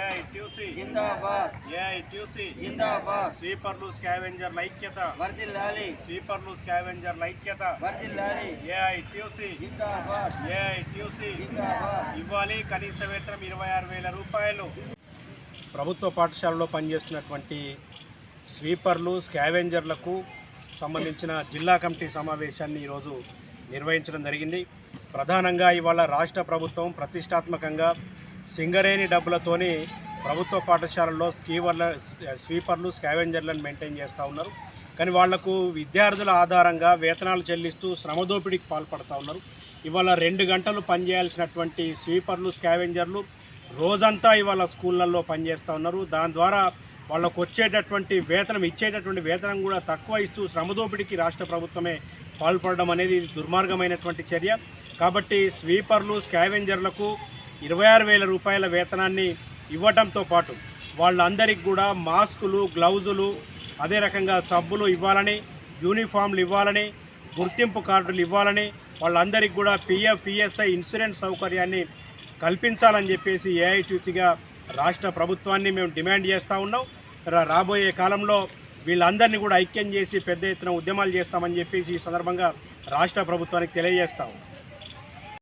AITC జిందాబాద్. AITC జిందాబాద్. స్వీపర్లు స్కావెంజర్ల ఐక్యత. వర్దిల్లాలి స్వీపర్లు స్కావెంజర్ల ఐక్యత. వర్దిల్లాలి ఏఐటిసి జిందాబాద్. ఏఐటిసి జిందాబాద్. ఇవ్వాలి కనీస వేతనం ఇరవై ఆరు వేల రూపాయలు. ప్రభుత్వ పాఠశాలలో పనిచేస్తున్నటువంటి స్వీపర్లు స్కావెంజర్లకు సంబంధించిన జిల్లా కమిటీ సమావేశాన్ని ఈరోజు నిర్వహించడం జరిగింది. ప్రధానంగా ఇవాళ రాష్ట్ర ప్రభుత్వం ప్రతిష్టాత్మకంగా సింగరేణి డబ్బులతోని ప్రభుత్వ పాఠశాలల్లో స్కీవర్ల స్వీపర్లు స్కావెంజర్లను మెయింటైన్ చేస్తూ ఉన్నారు. కానీ వాళ్ళకు విద్యార్థుల ఆధారంగా వేతనాలు చెల్లిస్తూ శ్రమదోపిడికి పాల్పడుతూ ఉన్నారు. ఇవాళ రెండు గంటలు పనిచేయాల్సినటువంటి స్వీపర్లు స్కావెంజర్లు రోజంతా ఇవాళ స్కూళ్ళల్లో పనిచేస్తూ ఉన్నారు. దాని ద్వారా వాళ్ళకు వచ్చేటటువంటి వేతనం ఇచ్చేటటువంటి వేతనం కూడా తక్కువ ఇస్తూ శ్రమదోపిడికి రాష్ట్ర ప్రభుత్వమే పాల్పడడం అనేది దుర్మార్గమైనటువంటి చర్య. కాబట్టి స్వీపర్లు స్కావెంజర్లకు ఇరవై ఆరు వేల రూపాయల వేతనాన్ని ఇవ్వటంతో పాటు వాళ్ళందరికీ కూడా మాస్కులు గ్లౌజులు అదే రకంగా సబ్బులు ఇవ్వాలని యూనిఫామ్లు ఇవ్వాలని గుర్తింపు కార్డులు ఇవ్వాలని వాళ్ళందరికీ కూడా పిఎఫ్ ఈఎస్ఐ ఇన్సూరెన్స్ సౌకర్యాన్ని కల్పించాలని చెప్పేసి ఏఐటీసీగా రాష్ట్ర ప్రభుత్వాన్ని మేము డిమాండ్ చేస్తూ ఉన్నాం. రాబోయే కాలంలో వీళ్ళందరినీ కూడా ఐక్యం చేసి పెద్ద ఎత్తున ఉద్యమాలు చేస్తామని చెప్పేసి ఈ సందర్భంగా రాష్ట్ర ప్రభుత్వానికి తెలియజేస్తా ఉన్నాం.